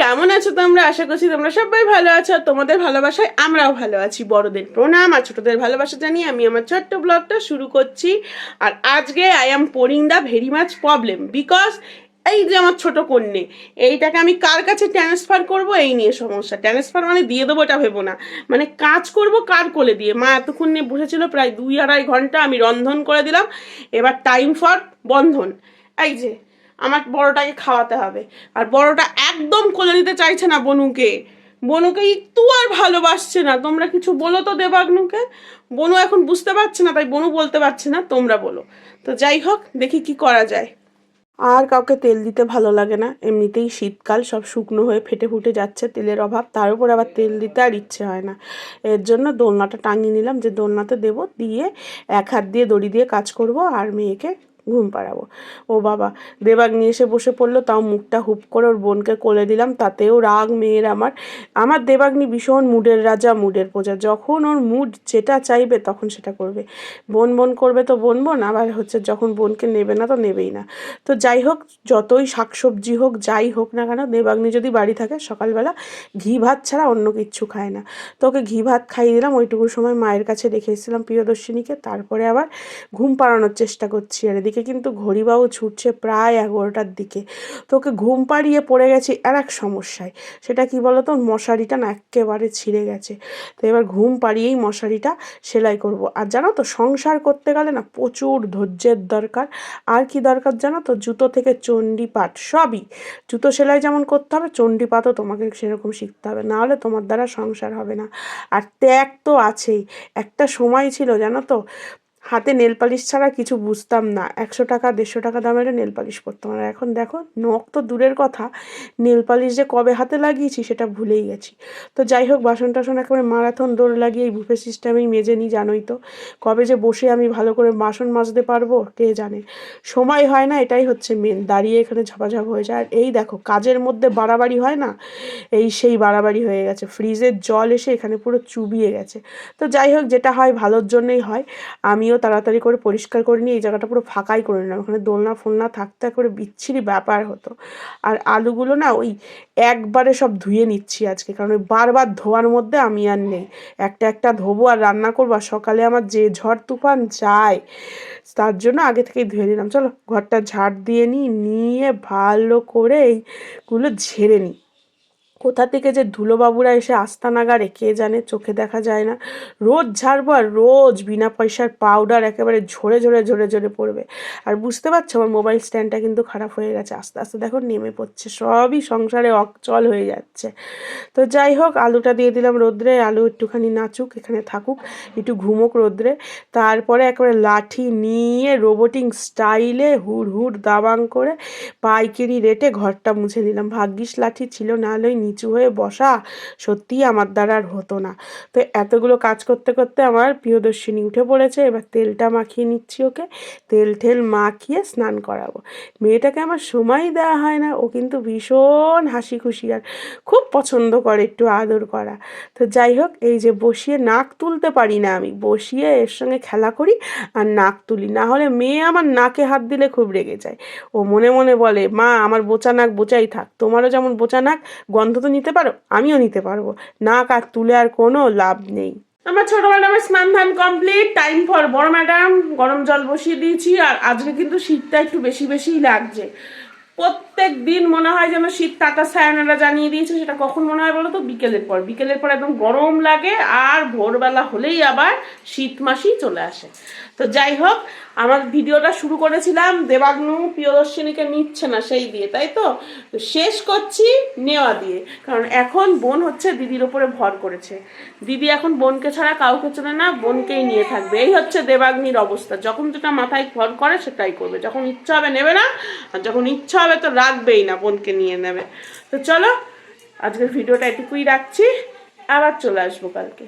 কেমন আছো তোমরা? আশা করছি তোমরা সবাই ভালো আছো। আর তোমাদের ভালোবাসায় আমরাও ভালো আছি। বড়দের প্রণাম আর ছোটদের ভালোবাসা জানিয়ে আমি আমার ছোট্ট ব্লগটা শুরু করছি। আর আজকে I am pouring the very much problem because এই যে আমার ছোট কন্যে, এইটাকে আমি কার কাছে ট্রান্সফার করব? এই নিয়ে সমস্যা। ট্রান্সফার মানে দিয়ে দেবো এটা ভেবো না। মানে কাজ করব কার কোলে দিয়ে? মা এতক্ষণ নিয়ে বসেছিল, প্রায় দুই আড়াই ঘণ্টা আমি রন্ধন করে দিলাম। এবার টাইম ফর বন্ধন। এই যে আমার বড়টাকে খাওয়াতে হবে। আর বড়টা একদম কোলে নিতে চাইছে না বনুকে। বনুকে একটু আর ভালোবাসছে না। তোমরা কিছু বলো তো দেবাগ্নুকে। বনু এখন বুঝতে পারছে না, তাই বনু বলতে পারছে না, তোমরা বলো। তো যাই হোক, দেখি কি করা যায়। আর কাউকে তেল দিতে ভালো লাগে না। এমনিতেই শীতকাল, সব শুকনো হয়ে ফেটে ফুটে যাচ্ছে তেলের অভাব। তার উপর আবার তেল দিতে আর ইচ্ছে হয় না। এর জন্য দোলনাটা টাঙিয়ে নিলাম। যে দোলনাতে দেবো, দিয়ে এক হাত দিয়ে দড়ি দিয়ে কাজ করব, আর মেয়েকে ঘুম পাড়াবো। ও বাবা দেবাগ্নি এসে বসে পড়ল, তাও মুখটা হুপ করে ওর বোনকে কোলে দিলাম, তাতেও রাগ, মেয়ের আমার। আমার দেবাগ্নি ভীষণ মুডের রাজা, মুডের প্রজা। যখন ওর মুড যেটা চাইবে তখন সেটা করবে। বোন বোন করবে তো বোন বোন, আবার হচ্ছে যখন বোনকে নেবে না তো নেবেই না। তো যাই হোক, যতই শাকসবজি হোক, যাই হোক না কেন, দেবাগ্নি যদি বাড়ি থাকে, সকালবেলা ঘি ভাত ছাড়া অন্য কিচ্ছু খায় না। তো ওকে ঘি ভাত খাইয়ে দিলাম, ওইটুকু সময় মায়ের কাছে রেখে এসেছিলাম প্রিয়দর্শিনীকে। তারপরে আবার ঘুম পাড়ানোর চেষ্টা করছি আর এদিকে কিন্তু ঘড়িবাবু ছুটছে প্রায় এগারোটার দিকে। তো ওকে ঘুম পাড়িয়ে পড়ে গেছি আর এক সমস্যায়। সেটা কি বলতো? মশারিটা না একেবারে ছিঁড়ে গেছে। তো এবার ঘুম পাড়িয়েই মশারিটা সেলাই করব। আর জানো তো, সংসার করতে গেলে না প্রচুর ধৈর্যের দরকার। আর কি দরকার জানো তো? জুতো থেকে চণ্ডীপাঠ সবই। জুতো সেলাই যেমন করতে হবে চণ্ডীপাতও তোমাকে সেরকম শিখতে হবে। নাহলে তোমার দ্বারা সংসার হবে না। আর ত্যাগ তো আছেই। একটা সময় ছিল জানো তো হাতে নেল পালিশ ছাড়া কিছু বুঝতাম না। একশো টাকা, দেড়শো টাকা দামের নেল পালিশ করতাম আর এখন দেখো, নখ তো দূরের কথা, নেল পালিশ যে কবে হাতে লাগিয়েছি সেটা ভুলেই গেছি। তো যাই হোক, বাসন টাসন একেবারে মারাথন দৌড় লাগিয়ে এই বুফে সিস্টেমেই মেজে নিই, জানোই তো। কবে যে বসে আমি ভালো করে বাসন মাজতে পারব, কে জানে? সময় হয় না, এটাই হচ্ছে মেন দাঁড়িয়ে এখানে ঝাপাঝাপ হয়ে যায়। আর এই দেখো, কাজের মধ্যে বাড়াবাড়ি হয় না? এই সেই বাড়াবাড়ি হয়ে গেছে, ফ্রিজের জল এসে এখানে পুরো চুবিয়ে গেছে। তো যাই হোক, যেটা হয় ভালোর জন্যই হয়। আমিও তাড়াতাড়ি করে পরিষ্কার করে নিয়ে এই জায়গাটা পুরো ফাঁকাই করে নিলাম। ওখানে দোলনা ফোলনা থাকতে করে বিচ্ছিরি ব্যাপার হতো। আর আলুগুলো না ওই একবারে সব ধুয়ে নিচ্ছি আজকে, কারণ ওই বারবার ধোয়ার মধ্যে আমি আর নেই। একটা একটা ধোবো আর রান্না করব, আর সকালে আমার যে ঝড় তুফান যায় তার জন্য আগে থেকেই ধুয়ে নিলাম। চলো, ঘরটা ঝাড় দিয়ে নিই, নিয়ে ভালো করে এইগুলো ঝেড়ে নিই। কোথা থেকে যে ধুলোবাবুরা এসে আস্তা নাগারে কে জানে চোখে দেখা যায় না। রোজ ঝাড়বো আর রোজ বিনা পয়সার পাউডার একেবারে ঝরে ঝরে ঝরে ঝরে পড়বে। আর বুঝতে পারছ, আমার মোবাইল স্ট্যান্ডটা কিন্তু খারাপ হয়ে গেছে। আস্তে আস্তে দেখো নেমে পড়ছে, সবই সংসারে অকচল হয়ে যাচ্ছে। তো যাই হোক, আলুটা দিয়ে দিলাম রোদ্রে, আলু একটুখানি নাচুক, এখানে থাকুক, একটু ঘুমুক রোদ্রে। তারপরে একেবারে লাঠি নিয়ে রোবোটিং স্টাইলে হুড় হুড়, দাবাং করে পাইকারি রেটে ঘরটা মুছে নিলাম ভাগ্যিস লাঠি ছিল নাহলে ওই নিচু হয়ে বসা সত্যিই আমার দ্বারা আর হতো না। তো এতগুলো কাজ করতে করতে আমার প্রিয়দর্শিনী উঠে পড়েছে। এবার তেলটা মাখিয়ে নিচ্ছি ওকে। তেল ঠেল মাখিয়ে স্নান করাবো। মেয়েটাকে আমার সময় দেওয়া হয় না। ও কিন্তু ভীষণ হাসি খুশি আর খুব পছন্দ করে একটু আদর করা। তো যাই হোক, এই যে বসিয়ে নাক তুলতে পারি না আমি, বসিয়ে এর সঙ্গে খেলা করি আর নাক তুলি। না হলে মেয়ে আমার নাকে হাত দিলে খুব রেগে যায়। ও মনে মনে বলে, মা, আমার বোচা নাক বোচাই থাক। তোমারও যেমন বোচা নাক, গন্ধ তো নিতে পারো, আমিও নিতে পারব। না আর তুলে আর কোনো লাভ নেই। আমার ছোট ম্যাডামের স্নান ধান কমপ্লিট টাইম ফর বড় ম্যাডাম, গরম জল বসিয়ে দিয়েছি, আর আজকে কিন্তু শীতটা একটু বেশি বেশিই লাগছে। প্রত্যেক দিন মনে হয় যেন শীত টাটা সায়নারা জানিয়ে দিয়েছে, সেটা কখন মনে হয় বলো তো? বিকেলের পর। বিকেলের পর একদম গরম লাগে, আর ভোরবেলা হলেই আবার শীত মাসই চলে আসে। তো যাই হোক, আমার ভিডিওটা শুরু করেছিলাম, দেবাগ্নু প্রিয়দর্শিনীকে নিচ্ছে না সেই দিয়ে, তাই তো? তো শেষ করছি নেওয়া দিয়ে, কারণ এখন বোন হচ্ছে দিদির ওপরে ভর করেছে। দিদি এখন বোনকে ছাড়া কাউকে চলে না, বোনকেই নিয়ে থাকবে। এই হচ্ছে দেবাগ্নির অবস্থা, যখন যেটা মাথায় ভর করে সেটাই করবে। যখন ইচ্ছা হবে নেবে না, আর যখন ইচ্ছা হবে তো রাখবেই না, বোনকে নিয়ে নেবে। তো চলো, আজকের ভিডিওটা এটুকুই রাখছি, আবার চলে আসব কালকে।